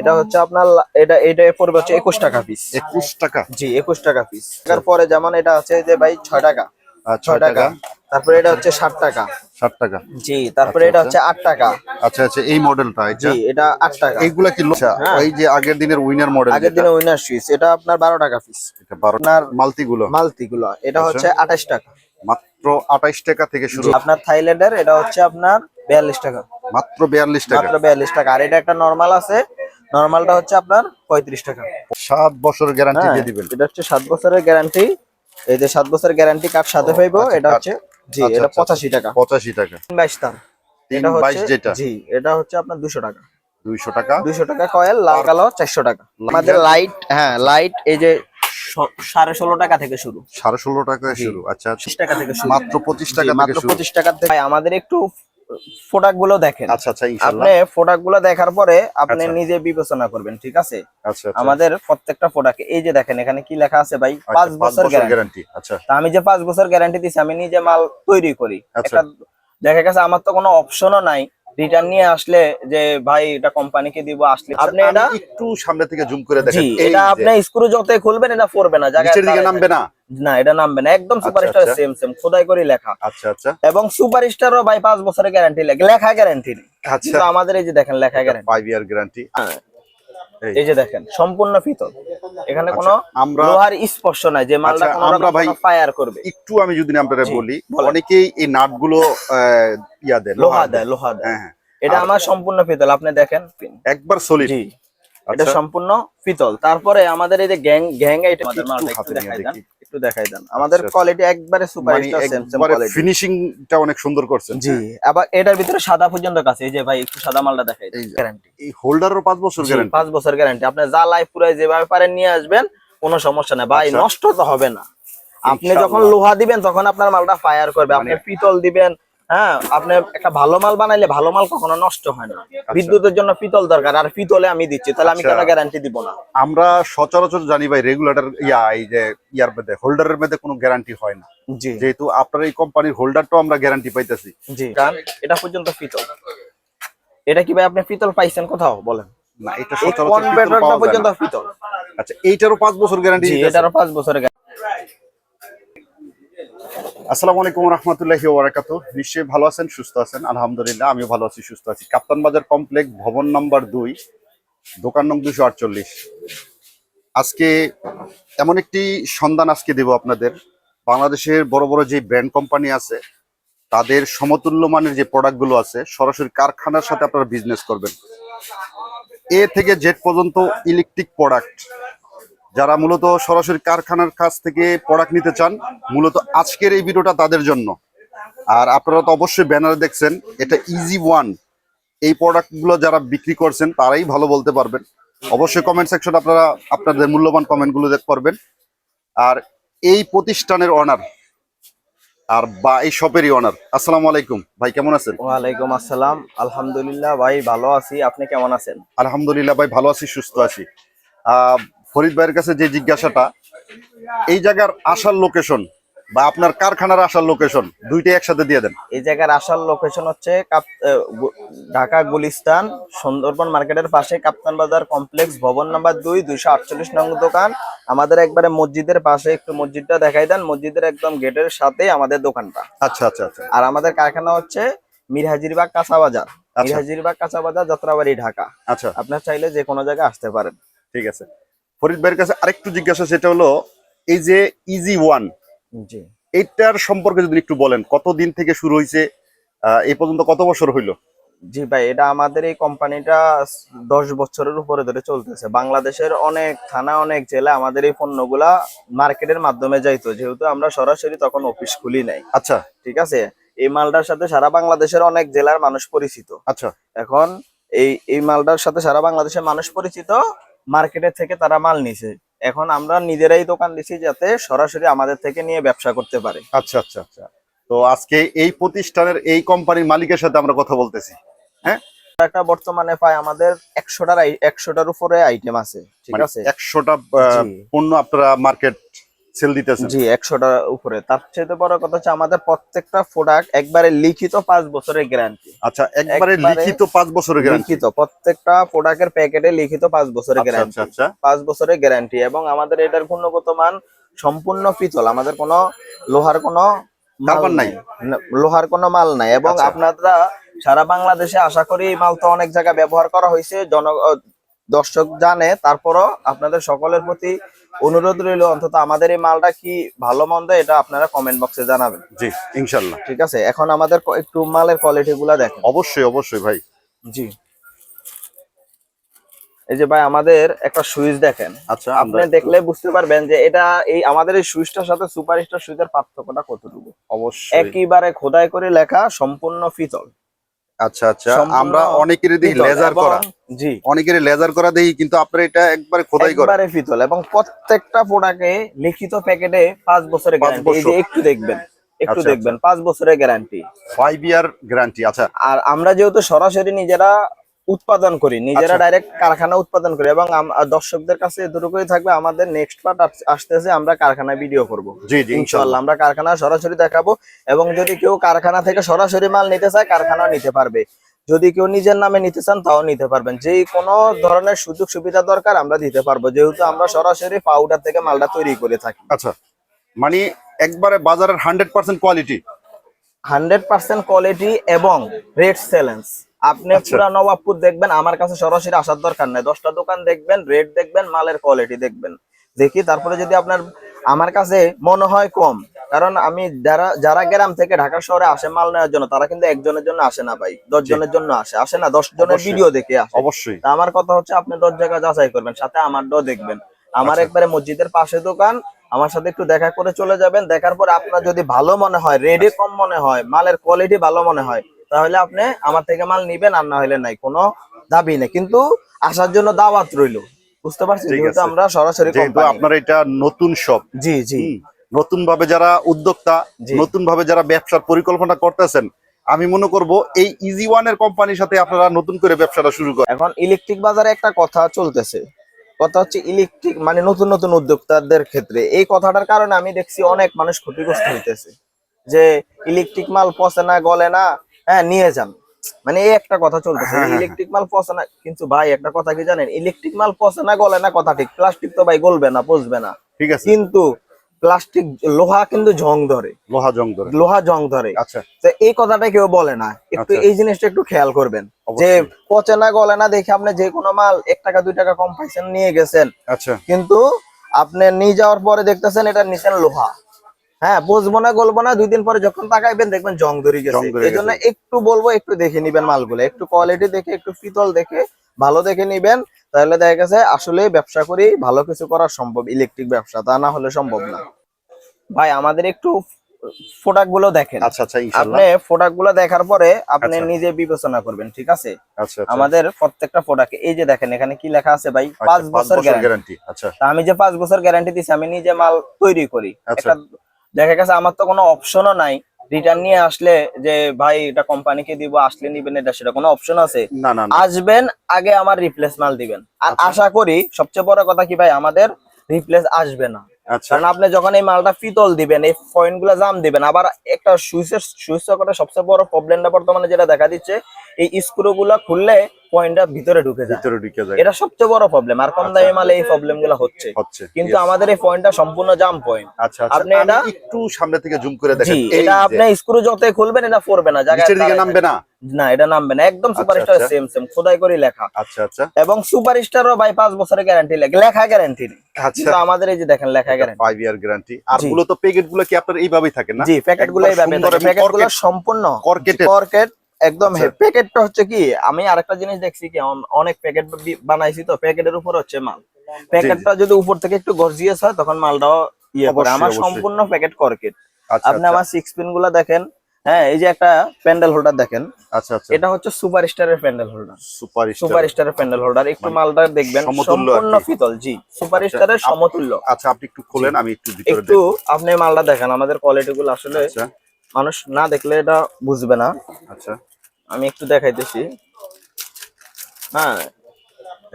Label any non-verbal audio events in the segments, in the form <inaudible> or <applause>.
এটা হচ্ছে আপনার এটা এটা পড়বে হচ্ছে একুশ টাকা পিস একুশ টাকা। জি একুশ টাকা পিস তারপরে যেমন এটা আছে যে ভাই ছয় টাকা। ছয় টাকা। তারপরে এটা হচ্ছে ষাট টাকা। ষাট টাকা। জি তারপরে এটা হচ্ছে আট টাকা। আচ্ছা আচ্ছা এই মডেলটা জি এটা আট টাকা। এইগুলা কি আচ্ছা, হ্যাঁ। ওই যে আগের দিনের উইনার মডেল আগের দিনে উইনার সুইচ এটা আপনার বারো টাকা পিস এটা বারো আপনার মালতি গুলো এটা হচ্ছে আঠাশ টাকা। মাত্র আঠাইশ টাকা থেকে শুরু। আপনার থাইল্যান্ডের এটা হচ্ছে আপনার বিয়াল্লিশ টাকা। মাত্র বিয়াল্লিশ টাকা। মাত্র বিয়াল্লিশ টাকা। আর এটা একটা নর্মাল আছে নর্মালটা হচ্ছে আপনার পঁয়ত্রিশ টাকা। সাত বছর গ্যারান্টি দিয়ে দিবেন। এটা হচ্ছে সাত বছরের গ্যারান্টি এই যে সাত বছরের গ্যারান্টি কার্ড সাথে পাইবো আচ্ছা, এটা হচ্ছে জি আচ্ছা, এটা আচ্ছা, পঁচাশি টাকা। পঁচাশি টাকা। বাইশ তার এটা হচ্ছে যেটা। জি এটা হচ্ছে আপনার দুশো টাকা। দুইশো টাকা। দুশো টাকা কয়েল লাল কালো চারশো টাকা। আমাদের লাইট হ্যাঁ লাইট এই যে সাড়ে ষোলো টাকা থেকে শুরু। সাড়ে ষোলো টাকা শুরু। আচ্ছা। পঁচিশ টাকা থেকে শুরু। মাত্র পঁচিশ টাকা মাত্র পঁচিশ টাকা থেকে আমাদের একটু প্রোডাক্টগুলো দেখেন। আচ্ছা আচ্ছা আপনি প্রোডাক্টগুলো দেখার পরে আপনি আচ্ছা। নিজে বিবেচনা করবেন ঠিক আছে? আচ্ছা আচ্ছা। আমাদের প্রত্যেকটা প্রোডাক্ট এই যে দেখেন এখানে কি লেখা আছে ভাই? পাঁচ বছর গ্যারান্টি আচ্ছা। তা আমি যে পাঁচ বছর গ্যারান্টি দিছি আমি নিজে মাল তৈরি করি। একটা দেখা গেছে আমার তো কোনো অপশনও নাই। রিটার্ন নিয়ে আসলে যে ভাই এটা কোম্পানিকে দিব আসলে আপনি এটা একটু সামনে থেকে জুম করে দেখেন। এটা আপনি স্ক্রু যতই খুলবেন এটা পড়বে না জায়গা দিকে নামবে না? না এটা নামবে না একদম সুপারস্টার। সেম সেম খোদাই করে লেখা। আচ্ছা আচ্ছা। এবং সুপারস্টারও ভাই পাঁচ বছরের গ্যারান্টি লাগে লেখা গ্যারান্টি আচ্ছা। আমাদের এই যে দেখেন লেখা গ্যারান্টি 5 ইয়ার গ্যারান্টি এই যে দেখেন সম্পূর্ণ ফিতল। এখানে কোনো আচ্ছা, আমরা লোহার স্পর্শ নাই যে মালটা আচ্ছা, কোনো আমরা ভাই- ফায়ার করবে। একটু আমি যদি আপনারা বলি অনেকেই এই নাটগুলো ইয়া দেয় লোহা দেয়। লোহা দেয়। হ্যাঁ হ্যাঁ। এটা আমার সম্পূর্ণ ফিতল আপনি দেখেন একবার সলিড এটা আচ্ছা। সম্পূর্ণ ফিতল। তারপরে আমাদের এই যে গ্যাং গ্যাং এটা আমাদের মাল মালটা একটু দেখাই দেন। একটু দেখাই দেন। আমাদের আচ্ছা। কোয়ালিটি একবারে মানে কোয়ালিটি ফিনিশিংটা অনেক সুন্দর করছেন। জি আবার এটার ভিতরে সাদা পর্যন্ত কাছে এই যে ভাই একটু সাদা মালটা দেখাই গ্যারান্টি এই হোল্ডারও পাঁচ বছর গ্যারান্টি পাঁচ বছর গ্যারান্টি আপনি যা লাইফ পুরাই যেভাবে পারেন নিয়ে আসবেন কোনো সমস্যা নাই। ভাই আচ্ছা। নষ্ট তো হবে না। আপনি যখন লোহা দিবেন তখন আপনার মালটা ফায়ার করবে। আপনি মানে- পিতল দিবেন হ্যাঁ আপনি একটা ভালো মাল বানাইলে ভালো মাল কখনো নষ্ট হয় না। বিদ্যুতের জন্য পিতল দরকার আর পিতলে আমি দিচ্ছি তাহলে আমি আচ্ছা। কেন গ্যারান্টি দিব না? আমরা সচরাচর জানি ভাই রেগুলেটর ইয়া এই যে ইয়ার মধ্যে হোল্ডারের মধ্যে কোনো গ্যারান্টি হয় না। জি। যেহেতু আপনার এই কোম্পানির হোল্ডারটাও আমরা গ্যারান্টি পাইতেছি। এটা পর্যন্ত পিতল। এটা কি ভাই আপনি পিতল পাইছেন কোথাও বলেন? না এটা সচরাচর পর্যন্ত পিতল? আচ্ছা এইটারও পাঁচ বছর গ্যারান্টি জি এটারও পাঁচ বছরের আসসালামু আলাইকুম রহমতুল্লাহি ওবারাকাতু নিশ্চয়ই ভালো আছেন, সুস্থ আছেন? আলহামদুলিল্লাহ আমি ভালো আছি, সুস্থ আছি। কাপ্তান বাজার কমপ্লেক্স, ভবন নাম্বার দুই, দোকান নং দুশো আটচল্লিশ। আজকে এমন একটি সন্ধান আজকে দেব আপনাদের। বাংলাদেশের বড় বড় যে ব্র্যান্ড কোম্পানি আছে, তাদের সমতুল্য মানের যে প্রোডাক্টগুলো আছে, সরাসরি কারখানার সাথে আপনারা বিজনেস করবেন। এ থেকে জেড পর্যন্ত ইলেকট্রিক প্রোডাক্ট যারা মূলত সরাসরি কারখানার কাছ থেকে প্রোডাক্ট নিতে চান মূলত আজকের এই ভিডিওটা তাদের জন্য। আর আপনারা তো অবশ্যই ব্যানার দেখছেন এটা ইজি ওয়ান এই প্রোডাক্টগুলো যারা বিক্রি করছেন তারাই ভালো বলতে পারবেন। অবশ্যই কমেন্ট সেকশন আপনারা আপনাদের মূল্যবান কমেন্টগুলো দেখ করবেন আর এই প্রতিষ্ঠানের অনার আর বা এই শপেরই অনার আসসালামু আলাইকুম। ভাই কেমন আছেন? ওয়ালাইকুম আসসালাম। আলহামদুলিল্লাহ ভাই ভালো আছি। আপনি কেমন আছেন? আলহামদুলিল্লাহ ভাই ভালো আছি সুস্থ আছি। আহ, ফরিদ ভাইয়ের কাছে যে জিজ্ঞাসাটা এই জায়গার আসার লোকেশন বা আপনার কারখানার আসার লোকেশন দুইটাই একসাথে দিয়ে দেন। এই জায়গার আসার লোকেশন হচ্ছে ঢাকা গুলিস্তান সুন্দরবন মার্কেটের পাশে কাপ্তান বাজার কমপ্লেক্স ভবন নাম্বার দুই দুইশো আটচল্লিশ নং দোকান। আমাদের একবারে মসজিদের পাশে একটু মসজিদটা দেখাই দেন। মসজিদের একদম গেটের সাথে আমাদের দোকানটা। আচ্ছা আচ্ছা আচ্ছা। আর আমাদের কারখানা হচ্ছে মিরহাজিরবাগ কাঁচা বাজার। আচ্ছা। মিরহাজিরবাগ কাঁচা বাজার যাত্রাবাড়ি ঢাকা। আচ্ছা। আপনার চাইলে যে কোনো জায়গায় আসতে পারেন। ঠিক আছে। ফরিদ ভাইয়ের কাছে আরেকটু জিজ্ঞাসা সেটা হলো এই যে ইজি ওয়ান জি। এইটার সম্পর্কে যদি একটু বলেন কতদিন থেকে শুরু হয়েছে এই পর্যন্ত কত বছর হইল? জি ভাই এটা আমাদের এই কোম্পানিটা দশ বছরের উপরে ধরে চলতেছে। বাংলাদেশের অনেক থানা অনেক জেলা আমাদের এই পণ্যগুলা মার্কেটের মাধ্যমে যাইতো। যেহেতু আমরা সরাসরি তখন অফিস খুলি নাই। আচ্ছা। ঠিক আছে? এই মালটার সাথে সারা বাংলাদেশের অনেক জেলার মানুষ পরিচিত। আচ্ছা। এখন এই এই মালটার সাথে সারা বাংলাদেশের মানুষ পরিচিত মার্কেটের থেকে তারা মাল নিছে। এখন আমরা নিজেরাই দোকান দিছি যাতে সরাসরি আমাদের থেকে নিয়ে ব্যবসা করতে পারে। আচ্ছা আচ্ছা আচ্ছা। তো আজকে এই প্রতিষ্ঠানের এই কোম্পানির মালিকের সাথে আমরা কথা বলতেছি। হ্যাঁ? একটা বর্তমানে পাই আমাদের একশোটার একশোটার উপরে আইটেম আছে। ঠিক মানে আছে? একশোটা। পণ্য আপনারা মার্কেট সেল দিতেছেন। জি একশোটার উপরে। তার চেয়ে বড় কথা হচ্ছে আমাদের প্রত্যেকটা প্রোডাক্ট একবারে লিখিত পাঁচ বছরের গ্যারান্টি আচ্ছা একবারে লিখিত পাঁচ বছরের গ্যারান্টি লিখিত প্রত্যেকটা প্রোডাক্টের প্যাকেটে লিখিত পাঁচ বছরের আচ্ছা গ্যারান্টি আচ্ছা আচ্ছা। পাঁচ বছরের গ্যারান্টি এবং আমাদের এটার গুণগত মান সম্পূর্ণ পিতল। আমাদের কোনো লোহার কোনো কার্বন নাই? লোহার কোনো মাল নাই। এবং আচ্ছা। আপনারা সারা বাংলাদেশে আশা করি মাল তো অনেক জায়গায় ব্যবহার করা হয়েছে। জন দর্শক জানে তারপরও আপনাদের সকলের প্রতি অনুরোধ রইল অন্তত আমাদের এই মালটা কি ভালো মন্দ এটা আপনারা কমেন্ট বক্সে জানাবেন। জি ইনশাল্লাহ। ঠিক আছে এখন আমাদের একটু মালের কোয়ালিটি গুলা দেখেন। অবশ্যই অবশ্যই ভাই। জি। এই যে ভাই আমাদের একটা সুইচ দেখেন। আচ্ছা আপনি দেখলে বুঝতে পারবেন যে এটা এই আমাদের এই সুইচটার সাথে সুপারস্টার সুইচের পার্থক্যটা কতটুকু। অবশ্যই। একইবারে খোদাই করে লেখা সম্পূর্ণ পিতল আচ্ছা আচ্ছা আমরা অনেকেরই দেখি লেজার করা। জি। অনেকেরই লেজার করা দেখি কিন্তু আপনার এটা একবারে খোদাই করা। একবারে পিতল এবং প্রত্যেকটা প্রোডাক্টে লিখিত প্যাকেটে পাঁচ বছরের পাঁচ গ্যারান্টি এই যে একটু দেখবেন একটু আচ্ছা, দেখবেন পাঁচ বছরের গ্যারান্টি ফাইভ ইয়ার গ্যারান্টি আচ্ছা। আর আমরা যেহেতু সরাসরি নিজেরা উৎপাদন করি নিজেরা আচ্ছা। ডাইরেক্ট কারখানা উৎপাদন করি এবং দর্শকদের কাছে এতটুকুই থাকবে আমাদের নেক্সট পার্ট আসতেছে আমরা কারখানায় ভিডিও করব। জি জি ইনশাল্লাহ আমরা কারখানা সরাসরি দেখাবো এবং যদি কেউ কারখানা থেকে সরাসরি মাল নিতে চায় কারখানাও নিতে পারবে। যদি কেউ নিজের নামে নিতে চান তাও নিতে পারবেন। যে কোনো ধরনের সুযোগ সুবিধা দরকার আমরা দিতে পারব। যেহেতু আমরা সরাসরি পাউডার থেকে মালটা তৈরি করে থাকি। আচ্ছা মানে একবারে বাজারের hundred percent quality hundred percent quality এবং রেট চ্যালেঞ্জ আপনি আচ্ছা। পুরা নবাবপুর দেখবেন আমার কাছে সরাসরি আসার দরকার নাই। দশটা দোকান দেখবেন রেট দেখবেন মালের কোয়ালিটি দেখবেন। দেখি তারপরে যদি আপনার আমার কাছে মনে হয় কম কারণ আমি যারা যারা গ্রাম থেকে ঢাকা শহরে আসে মাল নেওয়ার জন্য তারা কিন্তু একজনের জন্য আসে না ভাই দশ জনের জন্য আসে। আসে না দশ জনের ভিডিও দেখে আসে। অবশ্যই। আমার কথা হচ্ছে আপনি দশ জায়গা যাচাই করবেন সাথে আমারটাও দেখবেন। আমার আচ্ছা। একবারে মসজিদের পাশে দোকান আমার সাথে একটু দেখা করে চলে যাবেন। দেখার পর আপনার যদি ভালো মনে হয় রেডি কম মনে হয় মালের কোয়ালিটি ভালো মনে হয় তাহলে আপনি আমার থেকে মাল নিবেন আর না হলে নাই কোনো দাবি নেই। কিন্তু আসার জন্য দাওয়াত রইল। বুঝতে পারছেন? যেহেতু আমরা সরাসরি আপনার এটা নতুন শপ জি জি। নতুন ভাবে যারা উদ্যোক্তা নতুন ভাবে যারা ব্যবসার পরিকল্পনা করতেছেন আমি মনে করব এই ইজি ওয়ানের কোম্পানির সাথে আপনারা নতুন করে ব্যবসাটা শুরু করেন। এখন ইলেকট্রিক বাজারে একটা কথা চলতেছে। কথা হচ্ছে ইলেকট্রিক মানে নতুন নতুন উদ্যোক্তাদের ক্ষেত্রে। এই কথাটার কারণে আমি দেখছি অনেক মানুষ ক্ষতিগ্রস্ত হইতেছে। যে ইলেকট্রিক মাল পচে না গলে না হ্যাঁ নিয়ে যান। মানে এই একটা কথা চলতেছে হ্যাঁ, হ্যাঁ, ইলেকট্রিক মাল পচে না। কিন্তু ভাই একটা কথা কি জানেন? ইলেকট্রিক মাল পচে না গলে না কথা ঠিক। প্লাস্টিক তো ভাই গলবে না পচবে না। ঠিক আছে। কিন্তু প্লাস্টিক লোহা কিন্তু জং ধরে। লোহা জং ধরে। লোহা জং ধরে। আচ্ছা। তো এই কথাটা কেউ বলে না। একটু আচ্ছা। এই জিনিসটা একটু খেয়াল করবেন। যে পচে না গলে না দেখে আপনি যে কোনো মাল এক টাকা দুই টাকা কম পাইছেন নিয়ে গেছেন। আচ্ছা। কিন্তু আপনি নিয়ে যাওয়ার পরে দেখতেছেন এটা নিচেন লোহা। হ্যাঁ বুঝব না গলবো না দুই দিন পরে যখন তাকাইবেন দেখবেন জং ধরে গেছে। এই জন্য একটু বলব একটু দেখে নিবেন মালগুলো। একটু কোয়ালিটি দেখে একটু পিতল দেখে ভালো দেখে নিবেন। তাহলে দেখা গেছে আসলে ব্যবসা করি ভালো কিছু করা সম্ভব ইলেকট্রিক ব্যবসা। তা না হলে সম্ভব না। ভাই আমাদের একটু প্রোডাক্টগুলো দেখেন। আচ্ছা আচ্ছা আপনি প্রোডাক্টগুলো দেখার পরে আপনি আচ্ছা। নিজে বিবেচনা করবেন ঠিক আছে? আচ্ছা আচ্ছা। আমাদের প্রত্যেকটা প্রোডাক্ট এই যে দেখেন এখানে কি লেখা আছে ভাই? পাঁচ বছর গ্যারান্টি আচ্ছা। তা আমি যে পাঁচ বছর গ্যারান্টি দিছি আমি নিজে মাল তৈরি করি। একটা দেখা গেছে আমার তো কোনো অপশনও নাই। রিটার্ন নিয়ে আসলে যে ভাই এটা কোম্পানিকে দিব আসলে নিবেন এটা সেটা কোনো অপশন আছে? না না না। আসবেন আগে আমার রিপ্লেস মাল দিবেন। আর আচ্ছা। আশা করি সবচেয়ে বড় কথা কি ভাই আমাদের রিপ্লেস আসবে না। আচ্ছা। কারণ আপনি যখন এই মালটা পিতল দিবেন এই পয়েন্টগুলা জাম দিবেন আবার একটা সুইচের সুইচ সবচেয়ে বড় প্রবলেমটা বর্তমানে যেটা দেখা দিচ্ছে এই স্ক্রু গুলা খুললে পয়েন্টটা ভিতরে ঢুকে যায়। ভিতরে ঢুকে যায়। এটা সবচেয়ে বড় প্রবলেম আর কম দামি মালে এই প্রবলেমগুলা হচ্ছে। হচ্ছে কিন্তু আমাদের এই পয়েন্টটা সম্পূর্ণ জাম পয়েন্ট আচ্ছা আচ্ছা। আপনি এটা- একটু সামনে থেকে জুম করে দেখেন। এটা আপনি স্ক্রু যতই খুলবেন এটা পড়বে না। জায়গায় নিচের দিকে নামবে না? না এটা নামবে না। একদম আচ্ছা, সুপারস্টার আচ্ছা। সেম সেম খোদাই করে লেখা। আচ্ছা আচ্ছা। এবং সুপারস্টারও ভাই পাঁচ বছরের গ্যারান্টি লেখা। লেখা গ্যারান্টি আচ্ছা। আমাদের এই যে দেখেন লেখা গ্যারান্টি ফাইভ ইয়ার গ্যারান্টি আর। মূলত প্যাকেটগুলো কি আপনার এইভাবেই থাকে না? জি প্যাকেটগুলো একবার এইভাবে সুন্দর প্যাকেটগুলো সম্পূর্ণ corketed। কর্কেট একদম আচ্ছা। প্যাকেটটা হচ্ছে কি আমি আরেকটা জিনিস দেখছি কি অনেক প্যাকেট বানাইছি তো প্যাকেটের উপর হচ্ছে মাল। প্যাকেটটা যদি উপর থেকে একটু গর্জিয়াস হয় তখন মালটাও ইয়ে করে। আমার সম্পূর্ণ প্যাকেট কর্কেট। আচ্ছা আপনি আমার সিক্স পিনগুলা দেখেন হ্যাঁ এই যে একটা প্যান্ডেল হোল্ডার দেখেন আচ্ছা আচ্ছা। এটা হচ্ছে সুপার স্টারের প্যান্ডেল হোল্ডার সুপার সুপার স্টারের প্যান্ডেল হোল্ডার একটু মালটা দেখবেন মানে সম্পূর্ণ কি। পিতল জি সুপার আচ্ছা, স্টারের আপ- সমতুল্য। আচ্ছা আপনি একটু খোলেন আমি একটু ভিতরে একটু আপনি মালটা দেখেন আমাদের কোয়ালিটি গুলো আসলে আচ্ছা। মানুষ না দেখলে এটা বুঝবে না। আচ্ছা। আমি একটু দেখাইতেছি। হ্যাঁ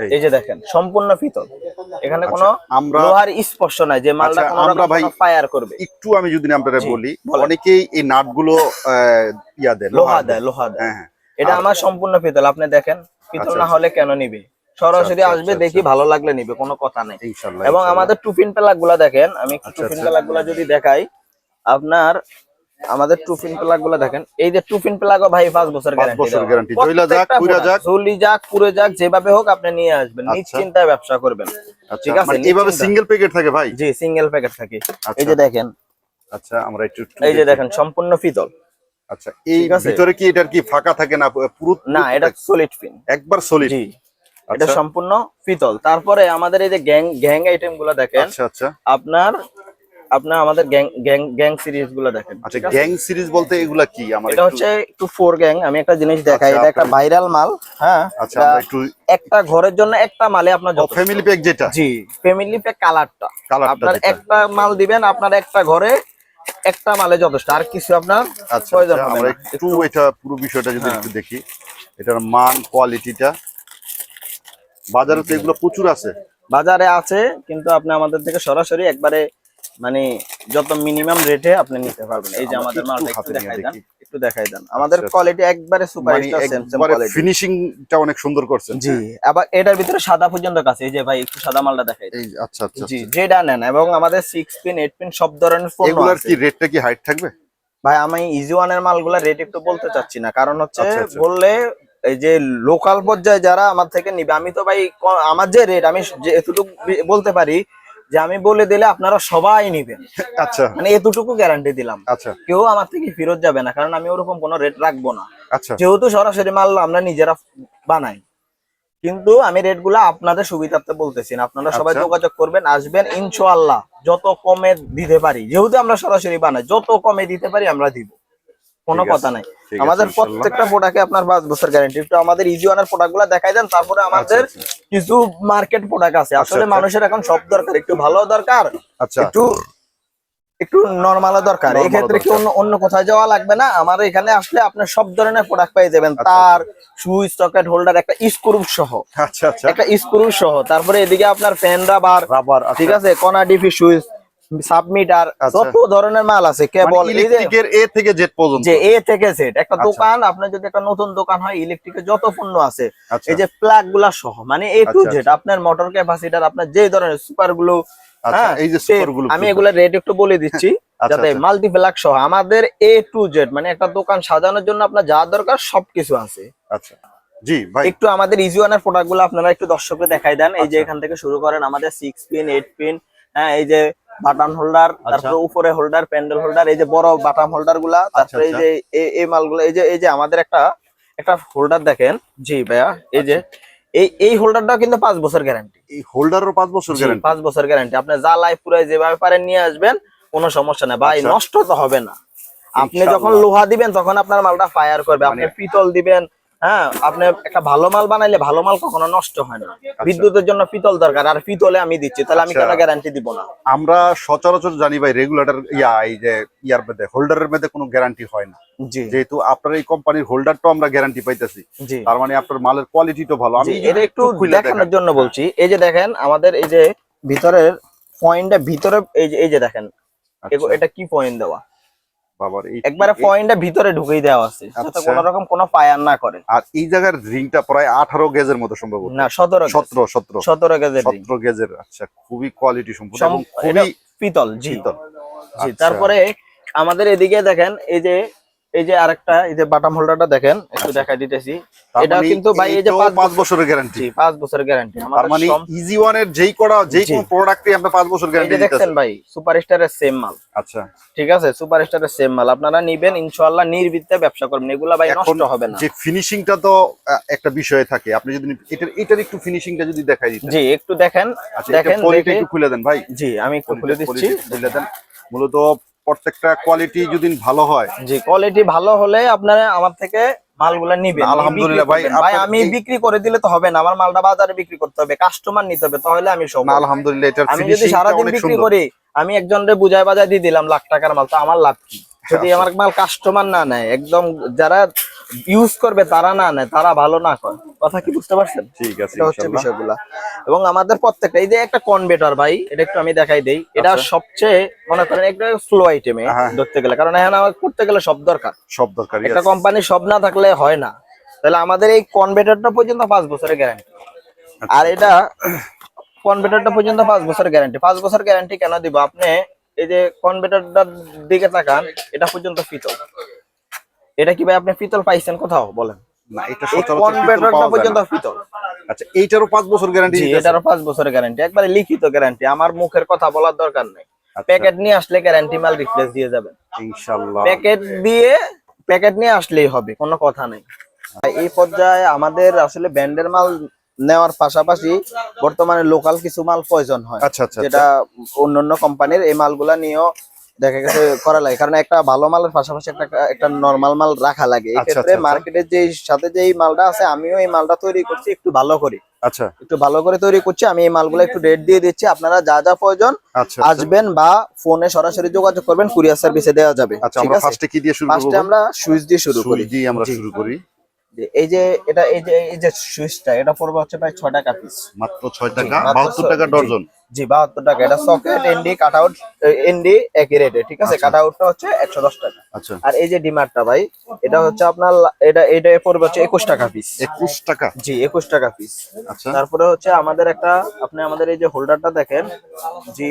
এই। যে দেখেন সম্পূর্ণ পিতল এখানে কোনো আচ্ছা, আমরা লোহার স্পর্শ নাই যে মালটা আচ্ছা, আমরা ভাই- ফায়ার করবে। একটু আমি যদি আপনারা বলি অনেকেই এই নাটগুলো ইয়া দেয় লোহা দেয় লোহা দেয়। হ্যাঁ হ্যাঁ। এটা আমার সম্পূর্ণ পিতল আপনি দেখেন পিতল আচ্ছা, না হলে কেন নিবে? সরাসরি আসবে দেখি ভালো লাগলে নিবে কোনো কথা নেই। এবং আমাদের টুফিন প্লাগগুলা দেখেন আমি একটু। প্লাগগুলা যদি দেখাই আপনার আমাদের টুফিন প্লাগগুলা দেখেন। এই যে টুফিন প্লাগও ভাই পাঁচ বছর গ্যারান্টি যাক, যাক। জ্বলি যাক যেভাবে হোক আপনি নিয়ে আসবেন। আচ্ছা। নিশ্চিন্তায় ব্যবসা করবেন। আচ্ছা, ঠিক আছে? মানে এইভাবে সিঙ্গেল প্যাকেট থাকে ভাই? জি সিঙ্গেল প্যাকেট থাকে। আচ্ছা। এই যে দেখেন। আচ্ছা আমরা একটু এই যে দেখেন সম্পূর্ণ পিতল আচ্ছা এই ভিতরে কি এটার কি ফাঁকা থাকে না? পুরো না এটা? সলিড ফিন একবার সলিড জি। এটা আচ্ছা সম্পূর্ণ পিতল তারপরে আমাদের এই যে গ্যাং গ্যাং আইটেমগুলো দেখেন। আচ্ছা আচ্ছা। আপনার আপনার আমাদের গ্যাং গ্যাং গ্যাং সিরিজগুলো দেখেন। আচ্ছা গ্যাং সিরিজ বলতে এগুলা কি? আমার এটা হচ্ছে একটু ফোর গ্যাং। আমি একটা জিনিস দেখাই আচ্ছা, এটা একটা ভাইরাল মাল হ্যাঁ? আচ্ছা আমরা একটু একটা ঘরের জন্য একটা মালে আপনার যথেষ্ট। ফ্যামিলি প্যাক যেটা? জি ফ্যামিলি প্যাক কালারটা আপনার একটা মাল দিবেন আপনার একটা ঘরে একটা মালে যথেষ্ট। আর কিছু আপনার আচ্ছা প্রয়োজন আচ্ছা, হবে আমরা একটু এটা পুরো বিষয়টা যদি হ্যাঁ। একটু দেখি এটার মান কোয়ালিটিটা বাজারে তো এগুলো প্রচুর আছে। বাজারে আছে কিন্তু আপনি আমাদের থেকে সরাসরি একবারে মানে যত মিনিমাম রেটে আপনি নিতে পারবেন। এই যে আমাদের মালটা একটু দেখাই দেন একটু দেখাই দেন। আমাদের আচ্ছা, আচ্ছা। কোয়ালিটি একবারে সুপার স্টার একবারে কোয়ালিটি ফিনিশিংটা অনেক সুন্দর করছেন। জি আবার এটার ভিতরে সাদা পর্যন্ত কাছে এই যে ভাই একটু সাদা মালটা দেখাই। এই আচ্ছা আচ্ছা জি যেটা নেন এবং আমাদের সিক্স পিন এইট পিন সব ধরনের ফোন এগুলার কি রেটটা কি হাইট থাকবে? ভাই আমি ইজি ওয়ানের মালগুলা রেট একটু বলতে চাচ্ছি না কারণ হচ্ছে আচ্ছা, আচ্ছা। বললে এই যে লোকাল পর্যায়ে যারা আমার থেকে নিবে আমি তো ভাই আমার যে রেট আমি যে এতটুকু বলতে পারি যে আমি বলে দিলে আপনারা সবাই নিবেন। আচ্ছা। মানে এতটুকু গ্যারান্টি দিলাম। আচ্ছা। কেউ আমার থেকে ফেরত যাবে না কারণ আমি ওরকম কোনো রেট রাখব না। আচ্ছা। যেহেতু সরাসরি মাল আমরা নিজেরা বানাই। কিন্তু আমি রেটগুলা আপনাদের সুবিধার্থে বলতেছি না। আপনারা সবাই আচ্ছা। যোগাযোগ করবেন আসবেন ইনশাআল্লাহ। যত কমে দিতে পারি যেহেতু আমরা সরাসরি বানাই যত কমে দিতে পারি আমরা দিব। কোনো কথা নাই। আমাদের প্রত্যেকটা প্রোডাক্টে আপনার পাঁচ বছর গ্যারান্টি একটু আমাদের ইজি ওয়ানের প্রোডাক্টগুলা দেখাই দেন তারপরে আমাদের আচ্ছা। কিছু মার্কেট প্রোডাক্ট আছে। আসলে আচ্ছা। মানুষের এখন সব দরকার একটু ভালো দরকার আচ্ছা। একটু একটু নর্মাল দরকার। এই ক্ষেত্রে কি অন্য অন্য কোথাও যাওয়া লাগবে না? আমার এখানে আসলে আপনি সব ধরনের প্রোডাক্ট পেয়ে যাবেন। আচ্ছা, তার সুইচ সকেট হোল্ডার একটা স্ক্রু সহ। আচ্ছা আচ্ছা। একটা স্ক্রু সহ। তারপরে এদিকে আপনার ফ্যান রাবার রাবার ঠিক আছে? কনা ডিপি সুইচ সাবমিটার আচ্ছা। যত ধরনের মাল আছে কেবল ইলেকট্রিকের এ থেকে জেড পর্যন্ত যে এ থেকে সেট একটা আচ্ছা। দোকান আপনার যদি একটা নতুন দোকান হয় ইলেকট্রিকের যত পণ্য আছে আচ্ছা এই যে প্লাগগুলা সহ মানে এ টু জেড আপনার মোটর ক্যাপাসিটার আপনার যে ধরনের সুপারগুলো হ্যাঁ, গুলো আমি এগুলা রেট একটু বলে দিচ্ছি <laughs> যাতে আচ্ছা। সহ আমাদের এ টু জেড মানে একটা দোকান সাজানোর জন্য আপনার যা দরকার সবকিছু আছে আচ্ছা জি ভাই একটু আমাদের ইজি ওয়ানের প্রোডাক্টগুলো আপনারা একটু দর্শককে দেখাই দেন এই যে। এখান থেকে শুরু করেন আমাদের সিক্স পিন এইট পিন হ্যাঁ এই যে বাটন হোল্ডার আচ্ছা। তারপরে উপরে হোল্ডার প্যান্ডেল হোল্ডার এই যে বড় বাটাম হোল্ডারগুলা তারপরে এই আচ্ছা। যে এই- মালগুলো এই যে এই যে আমাদের একটা একটা হোল্ডার দেখেন জি ভাইয়া এই যে আচ্ছা। এই এই হোল্ডারটাও কিন্তু পাঁচ বছর গ্যারান্টি এই হোল্ডারও পাঁচ বছর গ্যারান্টি পাঁচ বছর গ্যারান্টি আপনি যা লাইফ পুরাই যেভাবে পারেন নিয়ে আসবেন কোনো সমস্যা নেই ভাই আচ্ছা। নষ্ট তো হবে না আপনি যখন লোহা দিবেন তখন আপনার মালটা ফায়ার করবে আপনি মানে- পিতল দিবেন হ্যাঁ আপনি একটা ভালো মাল বানাইলে ভালো মাল কখনো নষ্ট হয় না। বিদ্যুতের জন্য পিতল দরকার আর পিতলে আমি দিচ্ছি তাহলে আমি আচ্ছা। কেন গ্যারান্টি দিব না? আমরা সচরাচর জানি ভাই রেগুলেটর ইয়া এই যে ইয়ার মধ্যে হোল্ডারের মধ্যে কোনো গ্যারান্টি হয় না। জি। যেহেতু আপনার এই কোম্পানির হোল্ডারটাও আমরা গ্যারান্টি পাইতেছি। তার মানে আপনার মালের কোয়ালিটি তো ভালো। আমি এটা একটু দেখানোর জন্য বলছি। এই যে দেখেন আমাদের এই যে ভিতরের পয়েন্টটা ভিতরে এই যে এই যে দেখেন আচ্ছা, এটা কি পয়েন্ট দেওয়া? বাবার এই একবারে পয়েন্টটা ভিতরে ঢুকেই দেওয়া আছে। যাতে আচ্ছা। কোনো রকম কোনো ফায়ার না করে। আর এই জায়গার রিংটা প্রায় আঠারো গেজের মতো সম্ভবত। না সতেরো সতেরো সতেরো। সতেরো গেজের ring। সতেরো গেজের আচ্ছা খুবই কোয়ালিটি সম্পূর্ণ খুবই পিতল। জি আচ্ছা। তারপরে আমাদের এদিকে দেখেন এই যে এই যে আরেকটা এই যে বাটাম হোল্ডারটা দেখেন একটু দেখাই দিতেছি। এটা মানে কিন্তু ভাই এই যে এইটাও পাঁচ পাঁচ বছরের গ্যারান্টি জি পাঁচ বছরের গ্যারান্টি আমাদের মানে ইজি ওয়ানের যেই করা যেই। কোন প্রোডাক্টই আমরা পাঁচ বছর গ্যারান্টি দিতেছি। ভাই সুপার স্টারের সেম মাল। আচ্ছা। ঠিক আছে? সুপার স্টারের সেম মাল। আপনারা নিবেন ইনশাআল্লাহ নির্বিতে ব্যবসা করবেন। এগুলা ভাই নষ্ট হবে না। যে ফিনিশিংটা তো একটা বিষয় থাকে। আপনি যদি এটার এটার একটু ফিনিশিংটা যদি দেখাই দিতেন। জি একটু দেখেন। আচ্ছা দেখেন দেখেন পলিটা একটু খুলে দেন ভাই। জি আমি একটু খুলে দিচ্ছি। খুলে দেন। মূলত প্রত্যেকটা কোয়ালিটি যদি ভালো হয়। জি কোয়ালিটি ভালো হলে আপনারা আমার থেকে মালগুলা নিবেন। আলহামদুলিল্লাহ বিক্রি ভাই, ভাই আমি বিক্রি করে দিলে তো হবে না। আমার মালটা বাজারে বিক্রি করতে হবে কাস্টমার নিতে হবে তাহলে আমি সব আলহামদুলিল্লাহ এটা আমি যদি সারাদিন বিক্রি করি আমি একজনরে বুঝায় বাজায় দিয়ে দিলাম লাখ টাকার মাল তো আমার লাভ কি? যদি আচ্ছা। আমার মাল কাস্টমার না নেয় একদম যারা ইউজ করবে তারা না নেয় তারা ভালো না করে। কথা কি বুঝতে পারছেন? ঠিক আছে এটা হচ্ছে ইনশাল্লাহ। বিষয়গুলা। এবং আমাদের প্রত্যেকটা এই যে একটা কনভেটর ভাই এটা একটু আমি দেখাই দেই। এটা আচ্ছা। সবচেয়ে মনে করেন একটা স্লো আইটেমে হ্যাঁ। ধরতে গেলে। কারণ এখন আমার করতে গেলে সব দরকার। সব দরকার একটা। কোম্পানি সব না থাকলে হয় না। তাহলে আমাদের এই কনভেটরটা পর্যন্ত পাঁচ বছরের গ্যারান্টি আচ্ছা। আর এটা কনভেটরটা পর্যন্ত পাঁচ বছরের গ্যারান্টি পাঁচ বছর গ্যারান্টি কেন দিব? আপনি এই যে কনভেটরটার দিকে তাকান এটা পর্যন্ত পিতল এটা কি ভাই আপনি পিতল পাইছেন কোথাও? বলেন। না এটা সচরাচর পর্যন্ত। পিতল? আচ্ছা এইটারও পাঁচ বছর গ্যারান্টি এটারও পাঁচ বছরের গ্যারান্টি একবারে লিখিত গ্যারান্টি আমার মুখের কথা বলার দরকার নেই। আচ্ছা। প্যাকেট নিয়ে আসলে গ্যারান্টি মাল রিপ্লেস দিয়ে যাবেন। ইনশাল্লাহ। প্যাকেট দিয়ে প্যাকেট নিয়ে আসলেই হবে কোনো কথা নেই। এই পর্যায়ে আমাদের আসলে ব্র্যান্ডের মাল নেওয়ার পাশাপাশি বর্তমানে লোকাল কিছু মাল প্রয়োজন হয়। আচ্ছা আচ্ছা যেটা অন্যান্য কোম্পানির এই মালগুলা নিয়েও দেখা গেছে করা লাগে। কারণ একটা ভালো মালের পাশাপাশি একটা একটা নর্মাল মাল রাখা লাগে। এই আচ্ছা, ক্ষেত্রে আচ্ছা। মার্কেটের যে সাথে যে এই মালটা আছে আমিও এই মালটা তৈরি করছি একটু ভালো করে। আচ্ছা। একটু ভালো করে তৈরি করছি। আমি এই মালগুলো একটু রেট দিয়ে দিচ্ছি। আপনারা যা যা প্রয়োজন আচ্ছা আসবেন বা ফোনে সরাসরি যোগাযোগ করবেন কুরিয়ার সার্ভিসে দেওয়া যাবে। আচ্ছা আমরা ফার্স্টে কি দিয়ে শুরু ফার্স্টে করব আমরা সুইচ দিয়ে শুরু করি। দিয়ে আমরা শুরু করি। এই যে এটা এই যে এই যে সুইচটা এটা পড়বে হচ্ছে প্রায় ছয় টাকা পিস মাত্র ছয় টাকা মাত্র বাহাত্তর ছয়- টাকা জি। জি বাহাত্তর টাকা। এটা socket and cut out and একই রেটে ঠিক আছে? আচ্ছা। কাট আউটটা হচ্ছে একশো দশ টাকা। আচ্ছা। আর এই যে ডিমারটা ভাই এটা হচ্ছে আপনার এটা এটা পড়বে হচ্ছে একুশ টাকা পিস একুশ টাকা? জি একুশ টাকা পিস আচ্ছা। তারপরে হচ্ছে আমাদের একটা আপনি আমাদের এই যে হোল্ডারটা দেখেন জি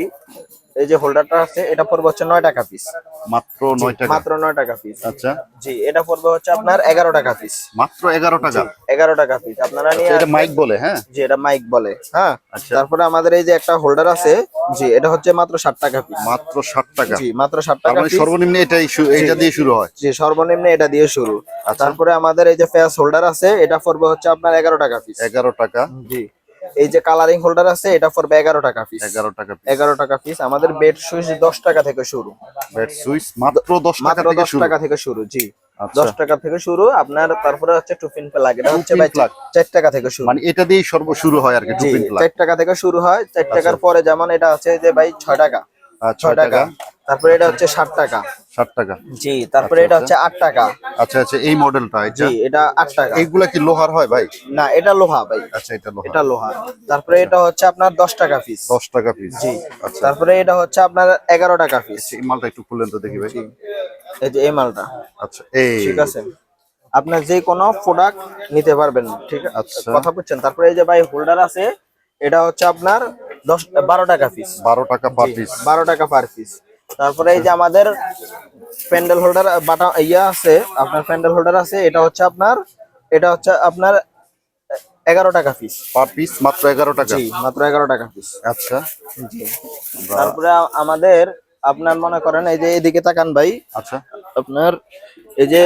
এই যে হোল্ডারটা আছে এটা পড়বে হচ্ছে নয় টাকা পিস মাত্র নয় টাকা? মাত্র নয় টাকা পিস আচ্ছা। জি এটা পড়বে হচ্ছে আপনার এগারো টাকা পিস মাত্র এগারো টাকা? এগারো টাকা পিস আপনারা নিয়ে আচ্ছা, এটা মাইক বলে হ্যাঁ? জি এটা মাইক বলে হ্যাঁ? আচ্ছা। তারপরে আমাদের এই যে একটা হোল্ডার আছে জি এটা হচ্ছে মাত্র ষাট টাকা পিস মাত্র ষাট টাকা। জি মাত্র ষাট টাকা মানে পিস সর্বনিম্ন এটাই এইটা দিয়ে শুরু হয়। জি সর্বনিম্ন এটা দিয়ে শুরু। আচ্ছা। তারপরে আমাদের এই যে ফেস হোল্ডার আছে এটা পড়বে হচ্ছে আপনার এগারো টাকা পিস এগারো টাকা। জি এই যে কালারিং হোল্ডার আছে এটা পড়বে এগারো টাকা পিস এগারো টাকা এগারো টাকা পিস আমাদের বেড সুইচ দশ টাকা থেকে শুরু। বেড সুইচ মাত্র দশ টাকা মাত্র থেকে দশ শুরু। টাকা থেকে শুরু জি। দশ টাকা থেকে শুরু আপনার তারপরে হচ্ছে টুপিন প্লাগ এটা হচ্ছে ভাই। চার টাকা থেকে শুরু। মানে এটা দিয়েই সর্ব শুরু হয় আর কি টুপিন প্লাগ চার টাকা থেকে শুরু হয় চার টাকার পরে যেমন এটা আছে যে ভাই ছয় টাকা। ছয় টাকা। তারপরে এটা হচ্ছে ষাট টাকা। ষাট টাকা। জি তারপরে আচ্ছা, এটা হচ্ছে আট টাকা। আচ্ছা। আচ্ছা এই মডেলটা এটা? জি এটা আট টাকা। এইগুলা কি লোহার হয় ভাই? না এটা লোহা ভাই। আচ্ছা এটা লোহার এটা লোহা। তারপরে এটা হচ্ছে আপনার দশ টাকা পিস দশ টাকা পিস জি আচ্ছা। তারপরে এটা হচ্ছে আপনার এগারো টাকা পিস এই মালটা একটু খুললেন তো দেখি ভাই। এই যে এই মালটা। আচ্ছা এই। ঠিক আছে। আপনার যে কোনো প্রোডাক্ট নিতে পারবেন ঠিক আছে? আচ্ছা। কথা বলছেন তারপরে এই যে ভাই হোল্ডার আছে এটা হচ্ছে আপনার দশ বারো টাকা পিস বারো টাকা পার পিস বারো টাকা পার পিস তারপরে এই যে আমাদের প্যান্ডেল হোল্ডার বাটা ইয়া আছে আপনার প্যান্ডেল হোল্ডার আছে এটা হচ্ছে আপনার এটা হচ্ছে আপনার এগারো টাকা পিস পার পিস মাত্র এগারো টাকা। জি মাত্র এগারো টাকা পিস আচ্ছা। জি। তারপরে আমাদের আপনার মনে করেন এই যে এদিকে তাকান ভাই। আচ্ছা। আপনার এই যে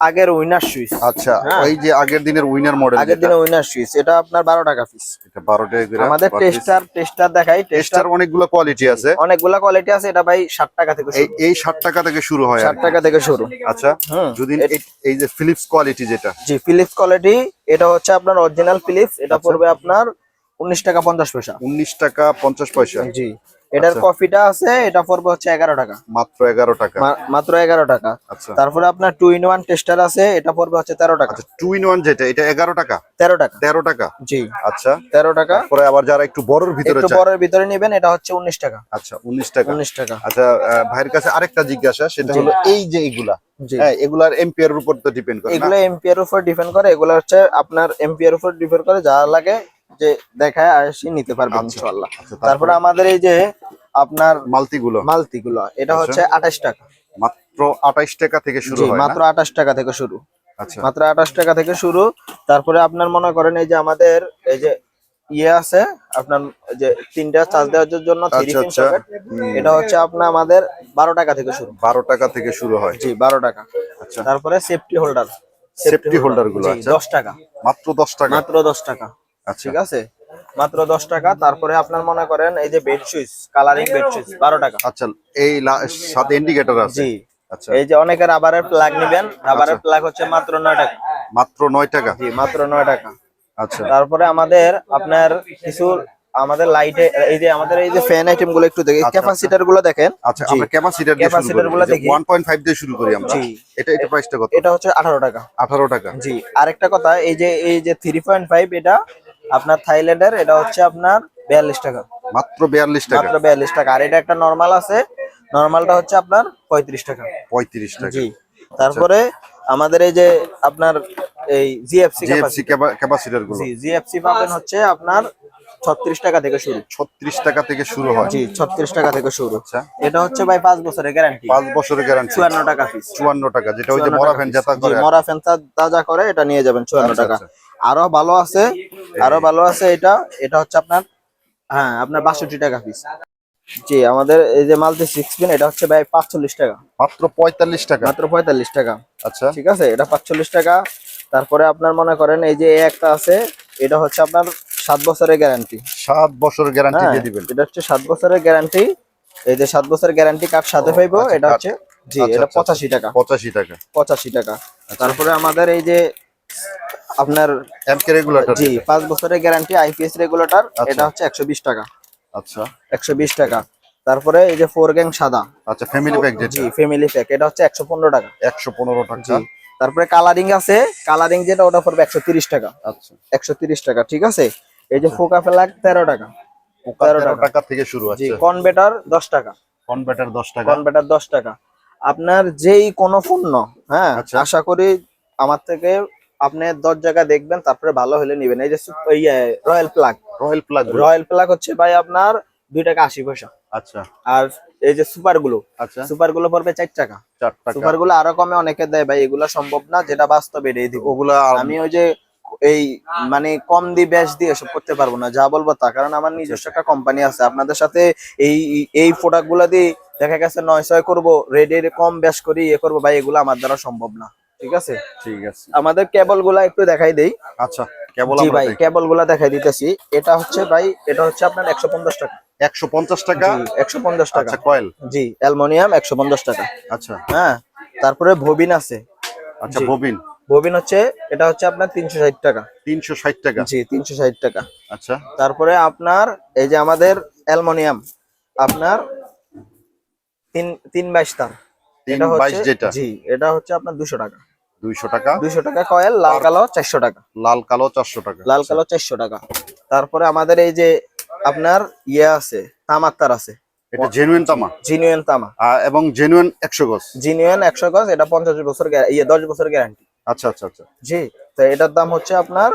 আগের উইনার সুইচ আচ্ছা হ্যাঁ। ওই যে আগের দিনের উইনার মডেল আগের দিনে উইনার সুইচ এটা আপনার বারো টাকা পিস এটা বারো টাকা করে আমাদের টেস্টার টেস্টার দেখাই টেস্টার টেস্টার অনেকগুলো কোয়ালিটি আছে। অনেকগুলা কোয়ালিটি আছে এটা ভাই ষাট টাকা থেকে এই শুরু। এই ষাট টাকা থেকে শুরু হয়। টাকা থেকে শুরু। আচ্ছা হুম। যদি এই- এই যে ফিলিপস কোয়ালিটি যেটা। জি ফিলিপস কোয়ালিটি এটা হচ্ছে আপনার অরিজিনাল ফিলিপস এটা পড়বে আপনার উনিশ টাকা পঞ্চাশ পয়সা। উনিশ টাকা পঞ্চাশ পয়সা। জি। এটার আচ্ছা। কফিটা আছে এটা পড়বে হচ্ছে এগারো টাকা। মাত্র এগারো টাকা। মাত্র এগারো টাকা। আচ্ছা। তারপরে আপনার টু ইন ওয়ান টেস্টার আছে এটা পড়বে হচ্ছে তেরো টাকা। টু ইন ওয়ান যেটা এটা এগারো টাকা? তেরো টাকা। তেরো টাকা? জি। আচ্ছা। তেরো টাকা। পরে আবার যারা একটু বড়র ভিতরে একটু বড়ের ভিতরে নেবেন এটা হচ্ছে উনিশ টাকা। আচ্ছা উনিশ টাকা। উনিশ টাকা। আচ্ছা ভাইয়ের কাছে আরেকটা জিজ্ঞাসা সেটা হলো এই যে এগুলা হ্যাঁ এগুলার এম্পিয়ার উপর তো ডিপেন্ড করে এগুলো এম্পিয়ার উপর ডিপেন্ড করে এগুলো হচ্ছে আপনার এম্পিয়ার উপর ডিপেন্ড করে যা লাগে যে দেখায় আসি নিতে পারবেন আচ্ছা। ইনশাআল্লাহ। আচ্ছা, তারপরে? আমাদের এই যে আপনার মালতিগুলো? মালতি গুলো এটা আচ্ছা। হচ্ছে আঠাশ টাকা। মাত্র আঠাইশ টাকা থেকে শুরু হয় মাত্র আঠাশ টাকা থেকে শুরু। আচ্ছা। মাত্র আঠাশ টাকা থেকে শুরু। তারপরে আপনার মনে করেন এই যে আমাদের এই যে ইয়ে আছে আপনার যে তিনটা চার্জ দেওয়ার জন্য এটা হচ্ছে আপনার আমাদের বারো টাকা থেকে শুরু। বারো টাকা থেকে শুরু হয়। জি বারো টাকা। আচ্ছা। তারপরে সেফটি হোল্ডার সেফটি হোল্ডারগুলো দশ টাকা। মাত্র দশ টাকা? মাত্র দশ টাকা। ঠিক আছে? মাত্র দশ টাকা। তারপরে আপনার মনে করেন এই যে bed switch colouring bed switch বারো টাকা। আচ্ছা এই সাথে ইন্ডিকেটর আছে? জি। আচ্ছা। এই যে অনেকে রাবারের প্লাগ নিবেন। রাবারের প্লাগ হচ্ছে মাত্র নয় টাকা। মাত্র নয় টাকা? জি মাত্র নয় টাকা। আচ্ছা। তারপরে আমাদের আপনার কিছু আমাদের লাইটে এই যে আমাদের এই যে ফ্যান আইটেমগুলো একটু দেখি। আচ্ছা, ক্যাপাসিটারগুলো দেখেন। আচ্ছা। আমরা ক্যাপাসিটার দিয়ে করি। গুলো দেখি। 1.5 দিয়ে শুরু করি আমরা। জি। এটা এটা প্রাইসটা কত? এটা হচ্ছে আঠারো টাকা। 18 টাকা। জি। আরেকটা কথা এই যে এই যে থ্রি পয়েন্ট ফাইভ এটা আপনার থাইল্যান্ডের এটা হচ্ছে আপনার বিয়াল্লিশ টাকা। মাত্র 42 টাকা। মাত্র বিয়াল্লিশ টাকা। আর এটা একটা নর্মাল আছে। নর্মালটা হচ্ছে আপনার পঁয়ত্রিশ টাকা। 35 টাকা। জি। তারপরে আমাদের এই যে আপনার এই জিএফসি জিএফসি ক্যাপাসিটারগুলো জি জিএফসি পাবেন হচ্ছে আপনার ছত্রিশ টাকা থেকে শুরু। 36 টাকা থেকে শুরু হয়। জি ছত্রিশ টাকা থেকে শুরু। আচ্ছা। এটা হচ্ছে ভাই পাঁচ বছরের গ্যারান্টি 5 বছরের গ্যারান্টি চুয়ান্ন টাকা পিস 54 টাকা যেটা ওই যে মরা ফ্যান জেতা করে মরা ফ্যান তাজা করে এটা নিয়ে যাবেন চুয়ান্ন আচ্ছা, টাকা। আচ্ছা। আরও ভালো আছে আরও ভালো আছে এটা এটা হচ্ছে আপনার হ্যাঁ আপনার বাষট্টি টাকা পিস জি আমাদের এই যে মালতি সিক্স পিন এটা হচ্ছে ভাই পাঁচচল্লিশ টাকা। মাত্র 45 টাকা? মাত্র পঁয়তাল্লিশ টাকা। আচ্ছা। ঠিক আছে এটা পাঁচচল্লিশ টাকা। তারপরে আপনার মনে করেন এই যে একটা আছে এটা হচ্ছে আপনার সাত বছরের গ্যারান্টি সাত বছরের গ্যারান্টি দিয়ে দিবেন। এটা হচ্ছে সাত বছরের গ্যারান্টি এই যে সাত বছরের গ্যারান্টি কার্ড সাথে পাইবো আচ্ছা, এটা হচ্ছে জি আচ্ছা, এটা আচ্ছা, পঁচাশি টাকা। 85 টাকা। পঁচাশি টাকা। তারপরে আমাদের এই যে আপনার এমকে রেগুলেটর জি পাঁচ বছরের গ্যারান্টি আইপিএস রেগুলেটর। এটা হচ্ছে একশো বিশ টাকা। আচ্ছা। একশো বিশ টাকা। তারপরে এই যে ফোর গ্যাং সাদা। আচ্ছা ফ্যামিলি প্যাক জি ফ্যামিলি প্যাক এটা হচ্ছে একশো পনেরো টাকা। 115 টাকা। জি তারপরে কালারিং আছে। কালারিং যেটা ওটা পড়বে একশো তিরিশ টাকা। আচ্ছা। একশো তিরিশ টাকা ঠিক আছে? এই যে ফোকা ফেলাক তেরো টাকা। তেরো 13 টাকা। থেকে শুরু জি আছে কনভেটার দশ টাকা। কনভার্টার 10 টাকা। কনভেটার দশ টাকা। আপনার যেই কোনো পণ্য হ্যাঁ আচ্ছা। আশা করি আমার থেকে আপনি দশ জায়গা দেখবেন তারপরে ভালো হলে নিবেন। এই যে royal plug. Royal plug royal plug হচ্ছে ভাই আপনার দুই টাকা আশি পয়সা। আচ্ছা। আর এই যে সুপারগুলো আচ্ছা। সুপারগুলো পড়বে চার টাকা। 4 সুপারগুলো আরও কমে অনেকে দেয় ভাই এগুলো সম্ভব না যেটা বাস্তবে ওগুলা আমি ওই যে এই মানে কম দিয়ে বেশ দিয়ে এসব করতে পারব না যা বলব তা। কারণ আমার নিজস্ব একটা কোম্পানি আছে আপনাদের সাথে এই এই প্রোডাক্টগুলা দিয়ে দেখা গেছে নয় ছয় করব রেডি কম বেশ করি ইয়ে করব ভাই এগুলো আমার দ্বারা সম্ভব না। ঠিক আছে? ঠিক আছে। আমাদের কেবলগুলা একটু দেখাই দেই। আচ্ছা কেবল জি ভাই কেবলগুলা দেখাই দিতেছি। এটা হচ্ছে ভাই এটা হচ্ছে আপনার একশো পঞ্চাশ টাকা। 150 টাকা? একশো পঞ্চাশ টাকা। আচ্ছা কয়েল? জি অ্যালমোনিয়াম একশো পঞ্চাশ টাকা। আচ্ছা। হ্যাঁ তারপরে ভবিন আছে। আচ্ছা জি। ববিন ববিন হচ্ছে এটা হচ্ছে আপনার তিনশো ষাট টাকা। 360 টাকা? জি তিনশো ষাট টাকা। আচ্ছা। তারপরে আপনার এই যে আমাদের অ্যালমোনিয়াম আপনার তিন তিন বাইশ তার। এটা হচ্ছে যেটা। জি এটা হচ্ছে আপনার দুশো টাকা। 200 টাকা। দুশো টাকা কয়েল লাল কালো চারশো টাকা। লাল কালো 400 টাকা। লাল কালো চারশো টাকা। তারপরে আমাদের এই যে আপনার ইয়ে আছে তামার তার আছে। এটা জেনুইন তামা জিনুয়েন তামা এবং জেনুইন 100 গজ। জিনুয়েন একশো গজ এটা পঞ্চাশ বছর ইয়ে দশ বছর গ্যারান্টি। আচ্ছা আচ্ছা আচ্ছা। জি তো এটার দাম হচ্ছে আপনার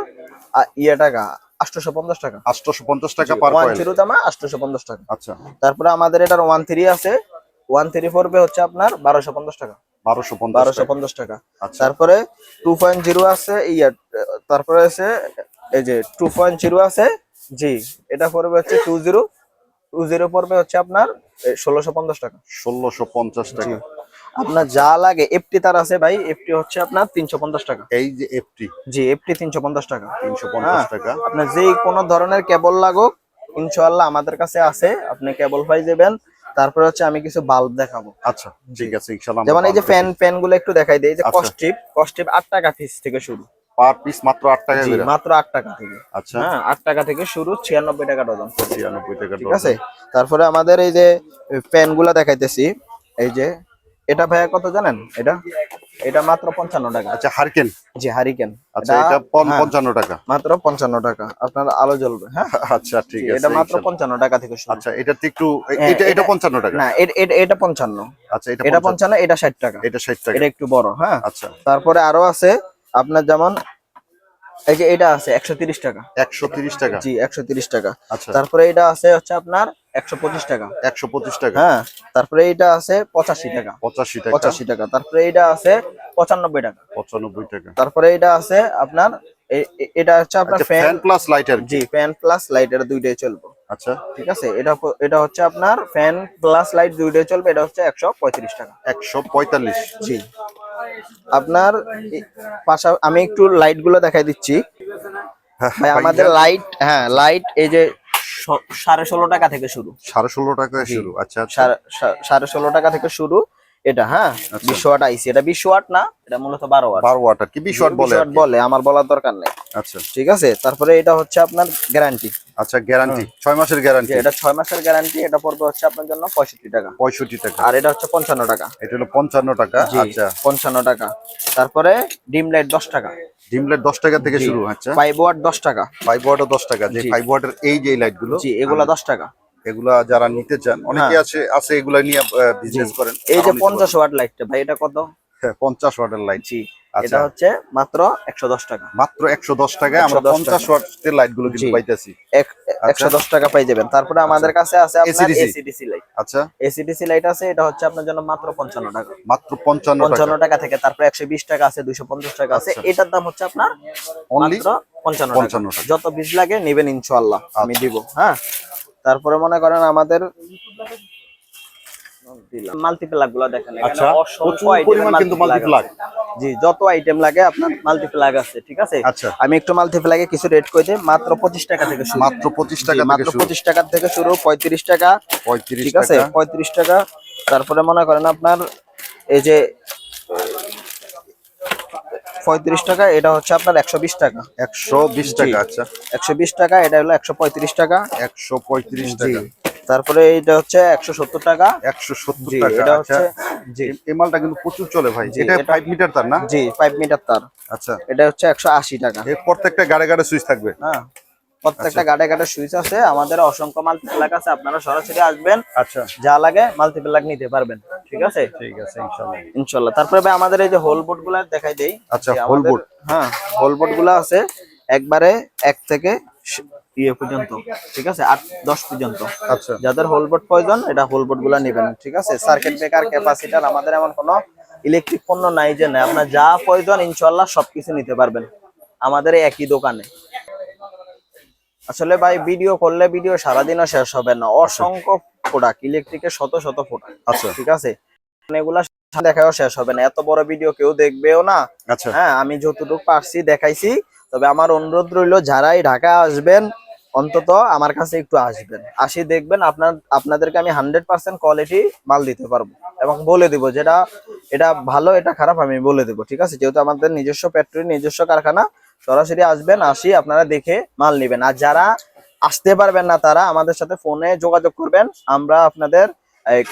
ইয়ে টাকা আটশোশো পঞ্চাশ টাকা। 850 টাকা পার ওয়ান কয়েল। জিরো দামা আটশোশো পঞ্চাশ টাকা। আচ্ছা। তারপরে আমাদের এটার ওয়ান থ্রি আছে ওয়ান থ্রি পড়বে হচ্ছে আপনার বারোশো পঞ্চাশ টাকা। 1250 বারোশো পঞ্চাশ টাকা। আচ্ছা। তারপরে টু পয়েন্ট জিরো আছে ইয়া তারপরে আছে এই যে টু পয়েন্ট জিরো আছে জি এটা পড়বে হচ্ছে টু জিরো টু জিরো পড়বে হচ্ছে আপনার ষোলোশো পঞ্চাশ টাকা। 1650 জি। টাকা। আপনার যা লাগে এফটি তার আছে ভাই এফটি হচ্ছে আপনার তিনশো পঞ্চাশ টাকা। এই যে এফটি জি এফটি তিনশো পঞ্চাশ টাকা। 350 হ্যাঁ। টাকা। আপনার যে কোনো ধরনের কেবল লাগুক ইনশাল্লাহ আমাদের কাছে আছে আপনি কেবল পাই যাবেন। তারপরে হচ্ছে আমি কিছু বাল্ব দেখাবো। আচ্ছা ঠিক আছে ইনশাআল্লাহ যেমন এই যে ফ্যান ফ্যানগুলো একটু দেখাই দেই এই যে টিপ কস্টিপ কস্টিপ 8 টাকা পিস থেকে শুরু। পার পিস মাত্র 8 টাকা জি করে? মাত্র 8 টাকা থেকে। আচ্ছা। হ্যাঁ 8 টাকা থেকে শুরু ছিয়ানব্বই টাকা ডজন। 96 টাকা ঠিক আছে? তারপরে আমাদের এই যে ফ্যানগুলো দেখাইতেছি। এই যে এটা ভাইয়া কত জানেন? এটা? এটা মাত্র পঞ্চান্ন টাকা। আচ্ছা হারকেন? জি হারিকেন। আচ্ছা এটা হ্যাঁ, 55 টাকা। মাত্র পঞ্চান্ন টাকা। আপনার আলো জ্বলবে হ্যাঁ? আচ্ছা ঠিক আছে এটা মাত্র পঞ্চান্ন টাকা থেকে শুরু। আচ্ছা এটা একটু হ্যাঁ, এটা এটা এটা- 55 টাকা? না এ- এ- এটা পঞ্চান্ন। আচ্ছা এটা এটা পঞ্চান্ন। এটা ষাট টাকা। এটা 60 টাকা। এটা একটু বড় হ্যাঁ? আচ্ছা। তারপরে আরও আছে আপনার যেমন এই যে এটা আছে একশো তিরিশ টাকা। 130 টাকা। জি একশো তিরিশ টাকা। আচ্ছা। তারপরে এটা আছে হচ্ছে আপনার একশো পঁচিশ টাকা। 125 টাকা। হ্যাঁ তারপরে এটা আছে পঁচাশি টাকা। 85 টাকা। টাকা। তারপরে এটা আছে পঁচানব্বই টাকা। 95 টাকা। তারপরে এটা আছে আপনার এটা হচ্ছে আপনার ফ্যান প্লাস লাইটার জি ফ্যান প্লাস দুইটাই চলবে। আচ্ছা। ঠিক আছে? এটা এটা হচ্ছে আপনার ফ্যান প্লাস লাইট দুইটাই চলবে। এটা হচ্ছে একশো পঁয়ত্রিশ টাকা। 145 জি। আপনার পাশা আমি একটু লাইটগুলো দেখাই দিচ্ছি। ভাই আমাদের লাইট হ্যাঁ লাইট এই যে সাড়ে ষোলো টাকা থেকে শুরু। সাড়ে ষোলো টাকা শুরু আচ্ছা আচ্ছা। সাড়ে- ষোলো টাকা থেকে শুরু। এটা হ্যাঁ? আচ্ছা। বিশ ওয়াট আইসি। এটা বিশ ওয়াট না এটা মূলত বারো ওয়াট। বারো ওয়াট আর কি বিশ ওয়াট বলে বলে আমার বলার দরকার নেই। আচ্ছা। ঠিক আছে? তারপরে এটা হচ্ছে আপনার গ্যারান্টি আচ্ছা গ্যারান্টি ছয় মাসের গ্যারান্টি এটা ছয় মাসের গ্যারান্টি এটা পড়বে হচ্ছে আপনার জন্য পঁয়ষট্টি টাকা। পঁয়ষট্টি টাকা। আর এটা হচ্ছে পঞ্চান্ন টাকা। এটা হলো পঞ্চান্ন টাকা আচ্ছা। পঞ্চান্ন টাকা। তারপরে ডিম লাইট দশ টাকা। ডিম লাইট দশ টাকা থেকে শুরু আচ্ছা। ফাইভ ওয়াট দশ টাকা। ফাইভ ওয়াটও দশ টাকা যে ফাইভ ওয়াটের এই যে লাইটগুলো এগুলা দশ টাকা। এগুলা যারা নিতে চান অনেকে হ্যাঁ। আছে আছে এগুলা নিয়ে বিজনেস করেন। এই যে তারাও নিতে পঞ্চাশ ওয়াট লাইটটা ভাই এটা কত? হ্যাঁ, পঞ্চাশ ওয়াটের লাইট জি। আচ্ছা। এটা হচ্ছে মাত্র একশো দশ টাকা। মাত্র একশো দশ টাকায় আমরা 110 পঞ্চাশ ওয়াটের লাইটগুলো কিন্তু। পাইতেছি। এক- একশো দশ টাকা পাই যাবেন। তারপরে আমাদের কাছে আছে আপনার এসিডিসি লাইট আচ্ছা। এসিডিসি লাইট আছে এটা হচ্ছে আপনার জন্য মাত্র পঞ্চান্ন টাকা। মাত্র পঞ্চান্ন টাকা। পঞ্চান্ন টাকা থেকে তারপরে একশো বিশ টাকা আছে দুইশো পঞ্চাশ টাকা আছে। আচ্ছা। এটার দাম হচ্ছে আপনার অনলি পঞ্চান্ন 55 টাকা টাকা। যত বীজ লাগে নেবেন ইনশাআল্লাহ। আমি দিব হ্যাঁ? তারপরে মনে করেন আমাদের মাল্টিপ্লাগগুলো দেখেন এখানে আচ্ছা অসংখ্য কিন্তু মাল্টিপ্লাগ জি যত আইটেম লাগে আপনার মাল্টিপ্লাগ আছে ঠিক আছে? আচ্ছা। আমি একটু মাল্টিপ্লাগে কিছু রেট দিই মাত্র পঁচিশ টাকা থেকে শুরু। মাত্র পঁচিশ টাকা মাত্র টাকা থেকে শুরু পঁয়ত্রিশ টাকা পঁয়ত্রিশ ঠিক আছে? টাকা। পঁয়ত্রিশ টাকা। তারপরে মনে করেন আপনার এই যে পঁয়ত্রিশ টাকা এটা হচ্ছে আপনার একশো বিশ টাকা। একশো বিশ টাকা আচ্ছা। একশো বিশ টাকা এটা হলো একশো পঁয়ত্রিশ টাকা। একশো পঁয়ত্রিশ টাকা। তারপরে এটা হচ্ছে একশো সত্তর টাকা। একশো সত্তর টাকা এটা আচ্ছা। হচ্ছে জি। এই- মালটা কিন্তু প্রচুর চলে ভাই। এটা ফাইভ মিটার তার না? জি ফাইভ মিটার তার। আচ্ছা। এটা হচ্ছে একশো আশি টাকা। প্রত্যেকটা গাড়ে গাড়ে সুইচ থাকবে? হ্যাঁ। প্রত্যেকটা গাড়ে গাড়ে সুইচ আছে। আমাদের অসংখ্য মাল্টিপ্লাগ আছে আপনারা সরাসরি আসবেন। আচ্ছা। যা লাগে মাল্টিপ্লাগ নিতে পারবেন। ঠিক আছে? ঠিক আছে ইনশাআল্লাহ। ইনশাল্লাহ তারপরে ভাই আমাদের এই যে হোল বোর্ডগুলা দেখাই দেই। আচ্ছা, হোল বোর্ড। হ্যাঁ হোল বোর্ডগুলা আছে একবারে এক থেকে ইয়ে পর্যন্ত। ঠিক আছে? আট দশ পর্যন্ত। আচ্ছা। যাদের হোল বোর্ড প্রয়োজন এটা হোল বোর্ডগুলা নেবেন। ঠিক আছে? সার্কিট ব্রেকার ক্যাপাসিটার আমাদের এমন কোনো ইলেকট্রিক পণ্য নাই যে নাই। আপনার যা প্রয়োজন ইনশাল্লাহ সবকিছু নিতে পারবেন। আমাদের একই দোকানে। আসলে ভাই ভিডিও করলে ভিডিও সারাদিনও শেষ হবে না। অসংখ্য প্রোডাক্ট ইলেকট্রিকের শত শত প্রোডাক্ট আচ্ছা। ঠিক আছে? মানে এগুলা দেখাও শেষ হবে না। এত বড় ভিডিও কেউ দেখবেও না। আচ্ছা। হ্যাঁ আমি যতটুকু পারছি দেখাইছি। তবে আমার অনুরোধ রইল যারাই ঢাকা আসবেন অন্তত আমার কাছে একটু আসবেন। আসি দেখবেন আপনার আপনাদেরকে আমি হান্ড্রেড পার্সেন্ট কোয়ালিটি মাল দিতে পারব। এবং বলে দিব যেটা এটা ভালো এটা খারাপ আমি বলে দেবো। ঠিক আছে? যেহেতু আমাদের নিজস্ব ফ্যাক্টরি নিজস্ব কারখানা সরাসরি আসবেন, আসি, আপনারা দেখে মাল নেবেন। আর যারা আসতে পারবেন না তারা আমাদের সাথে ফোনে যোগাযোগ করবেন। আমরা আপনাদের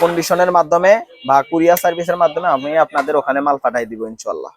কন্ডিশনের মাধ্যমে বা কুরিয়ার সার্ভিসের মাধ্যমে আমি আপনাদের ওখানে মাল পাঠাই দিব ইনশাল্লাহ